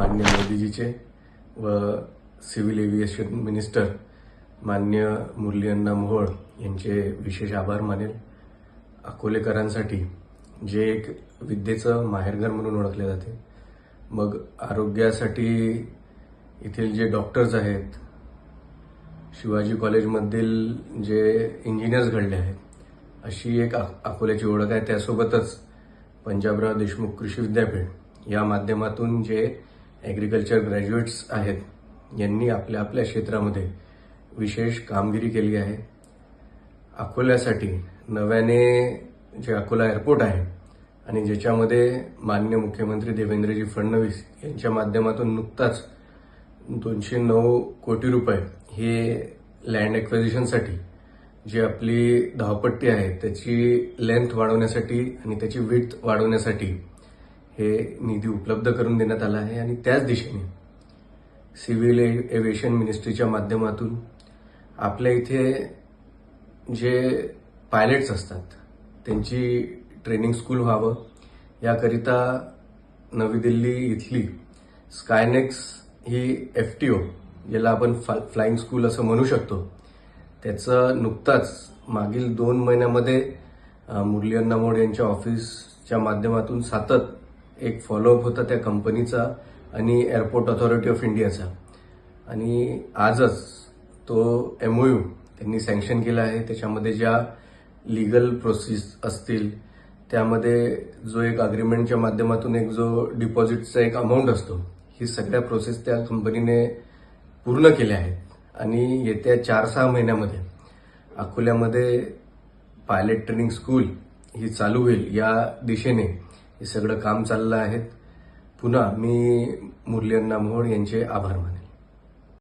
मान्य मोदीजीचे व civil aviation minister मान्य मुरली अण्णा मोहोळ यांचे विशेष आभार मानेल. अकोलेकरांसाठी जे एक विद्येचं माहेरघर म्हणून ओळखले जाते. मग आरोग्यासाठी येथील जे डॉक्टर्स आहेत शिवाजी कॉलेजमधील जे इंजिनियर्स घडले आहेत अशी एक अकोल्याची ओळख आहे. त्यासोबतच पंजाबराव देशमुख कृषी विद्यापीठ या माध्यमातून जे ॲग्रिकल्चर ग्रॅज्युएट्स आहेत. यांनी आपल्या आपल्या क्षेत्रामध्ये विशेष कामगिरी केली आहे. अकोल्यासाठी नव्याने जे अकोला एअरपोर्ट आहे आणि ज्याच्यामध्ये मान्य मुख्यमंत्री देवेंद्रजी फडणवीस यांच्या माध्यमातून नुकताच दोनशे नऊ कोटी रुपये हे लँड एक्विजिशनसाठी जी आपली धावपट्टी आहे त्याची लेंथ वाढवण्यासाठी आणि त्याची विथ वाढवण्यासाठी हे निधी उपलब्ध करून देण्यात आला आहे आणि त्याच दिशेने सिव्हिल एव्हिएशन मिनिस्ट्रीच्या माध्यमातून आपल्या इथे जे पायलट्स असतात त्यांची ट्रेनिंग स्कूल व्हावं. याकरिता नवी दिल्ली इथली स्कायनेक्स ही एफ टी ओ याला आपण फ्लाइंग स्कूल असं म्हणू शकतो. त्याचं नुकताच मागील दोन महिन्यामध्ये अ, मुरली अण्णामोड यांच्या ऑफिसच्या माध्यमातून सातत एक फॉलोअप होता त्या कंपनीचा आणि एअरपोर्ट ऑथॉरिटी ऑफ इंडियाचा आणि आजच तो एमओयू त्यांनी सँक्शन केला आहे. त्याच्यामध्ये ज्या लिगल प्रोसेस असतील त्यामध्ये जो एक अग्रीमेंटच्या माध्यमातून एक जो डिपॉझिटचा एक अमाऊंट असतो ही सगळ्या प्रोसेस त्या कंपनीने पूर्ण केल्या आहेत. आणि येत्या चार सहा महिन्यामध्ये अकोल्यामध्ये पायलट ट्रेनिंग स्कूल ही चालू होईल या दिशेने हे सगळं काम चाललं आहे. पुन्हा मी मुरली अण्णा मोहोळ यांचे आभार माने